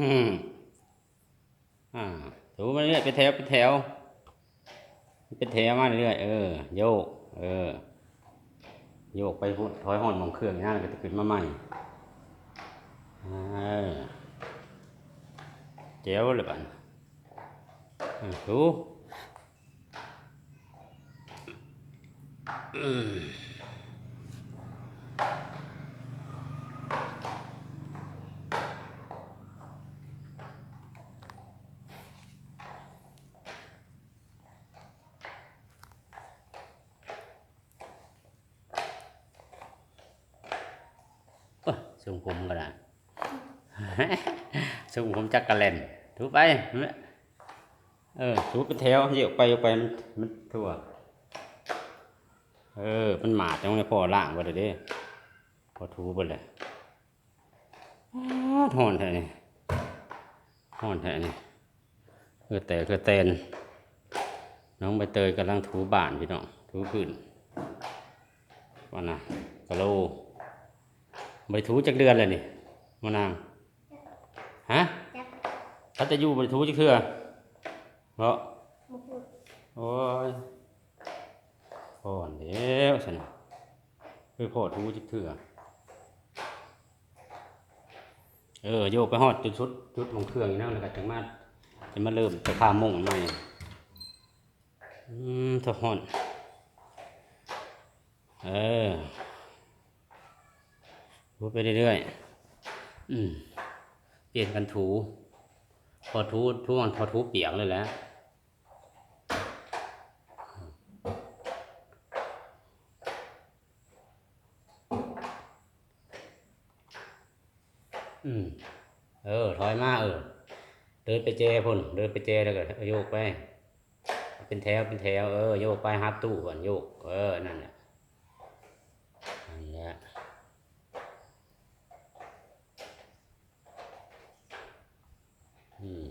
อืมอ่าถูมาเรื่อยเป็นแถวเป็นแถว เป็นแถวมาเรื่อยเออ โยก เออ โยกไปพุ่นถอยห่อนมองเครื่องนั่นก็จะขึ้นมาใหม่เออเจ๋วเลยบัดอ่าถูอืม โอ้ยส่งผมก็ได้ส่งผมจักกะเล่นถูไป เออถูเป็นแถวเยอะไปเยอะไปมันมันทั่ว เออ มันหมาดจังเลยพอล่างไปเลยเด้พอถูไปเลยอ้าวหอนแท้นี่หอนแท้นี่เออแต่คือเตนน้องใบเตยกำลังถูบ้านพี่น้องถูพื้นว่านะกะโล บริทูจักเดือนเลยนี่มานางฮะจับถ้าจะอยู่บริทูจักเทื่อเพราะมาพูดโอ้ยพ่อนเดี๋ยวสินะคือพ่อทูจักเทื่อเออโยกไปฮอดจุดชุดจุดของเครื่องอยู่นั่นแล้วก็จังมาจะมาเริ่มจะพามุ่งใหม่อืมทหอนเออ ถูไปเรื่อยๆ อืม เปลี่ยนกันถู พอถูทุกวันพอถูเปียกเลยแหล้วอืม เออ ถอยมาเออ เดินไปเจพุ่น เดินไปเจแล้วก็โยกไป เป็นแถวเป็นแถวเออ โยกไปฮับตู้ก่อนโยก เออ นั่นแหละนั่นแหละ อืม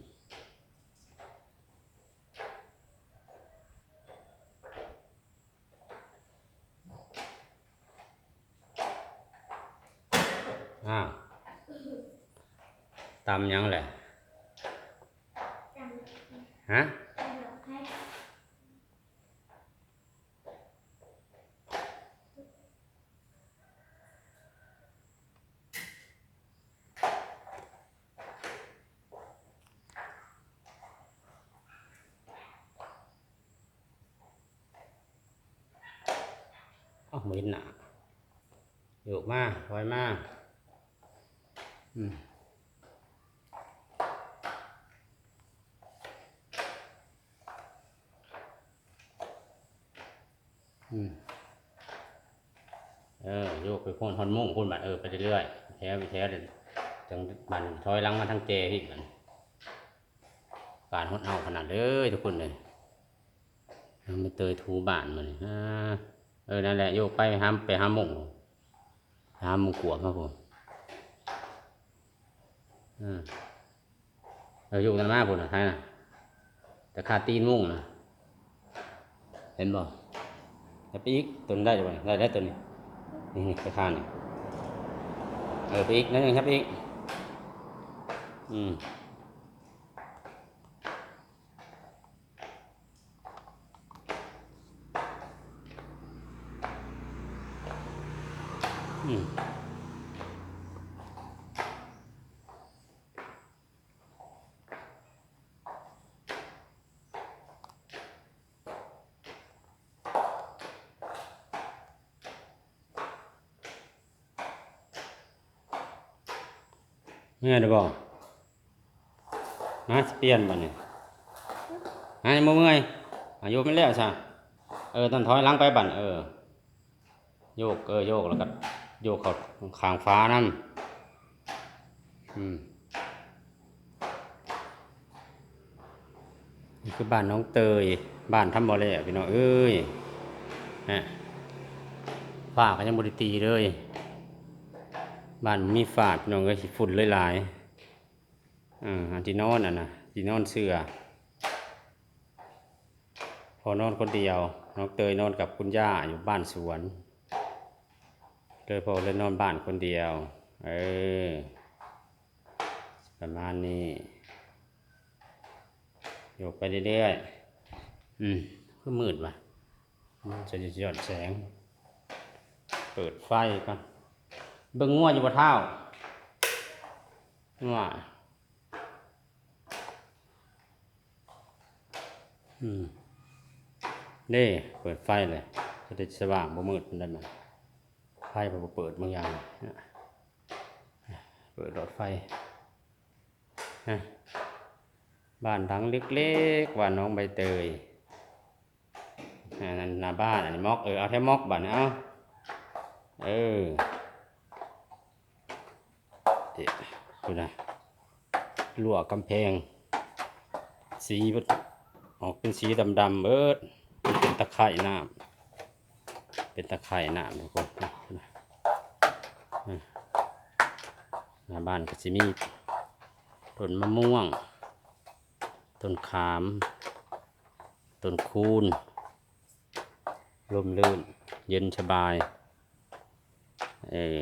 อ้าว ตำยังแหละจำฮะ จำหลักให้ เออโยกไปพ่นทอนมุ่งพ่นบัดเออไปเรื่อยๆแถวไปแถวเลยจังบันถอยหลังมาทางเจพี่มันการหดเอาขนาดเลยทุกคนเลยมันเตยถูบานมันอ่าเออนั่นแหละโยกไปห้ามไปห้ามมุ่งห้ามมงกวครับผมอืมเออโยกกันมาพุ่นะใช่นะแต่ขาดตีนมุ่งนะเห็นบ่ แล้วไปอีกตัวนี้ได้จ้ะบ่ได้ได้ตัวนี้นี่ไปข้างนี่เออไปอีกนั่นเองครับไปอีกอืมอืม เมื่อได้บ่นะเปลี่ยนบ่เนี่ยฮะยังบ่เมื่อยอายุไมันแล้วใช่เออตองถอยหลังไปบั่นเออ โยกเออโยกแล้วก็โยกเขาขางฟ้านั่นอืมนี่คือบ้านน้องเตย บ้านทำบ่อเลยพี่น้องเอ้ยฮะฝ้าก็ยังบริตีเลย บ้านมีฝาดน้องก็สิฝุ่นหลายๆอ่าอันที่นอนอะนะที่นอนเสือพอนอนคนเดียว น้องเตยนอนกับคุณย่าอยู่บ้านสวนเลยพอเลยนอนบ้านคนเดียว เออ ประมาณนี้อยกไปเรื่อยๆ อืมก็มืดว่ะมันจะหยอดแสง เปิดไฟก่อน เบิ่งงัวอยู่บ่เท่างัวอืมเด้เปิดไฟเลยจะได้สว่างบ่มืดมันได้มันไฟบ่เปิดบางอย่างเนี่ยเปิดหลอดไฟฮะบ้านหลังเล็กๆว่าน้องใบเตยนั้นหน้าบ้านอันนี้มอกเออเอาแค่มอกบ้านเอาเออ เด็ดดูนะลวกำแพง สีออกเป็นสีดำๆเบิดเป็นตะไคร่น้ำเป็นตะไคร่น้ำทุกคนนะนะนะหน้าบ้านก็จะมีต้นมะม่วง ต้นขาม ต้นคูนลมลื่น เย็นสบาย เออ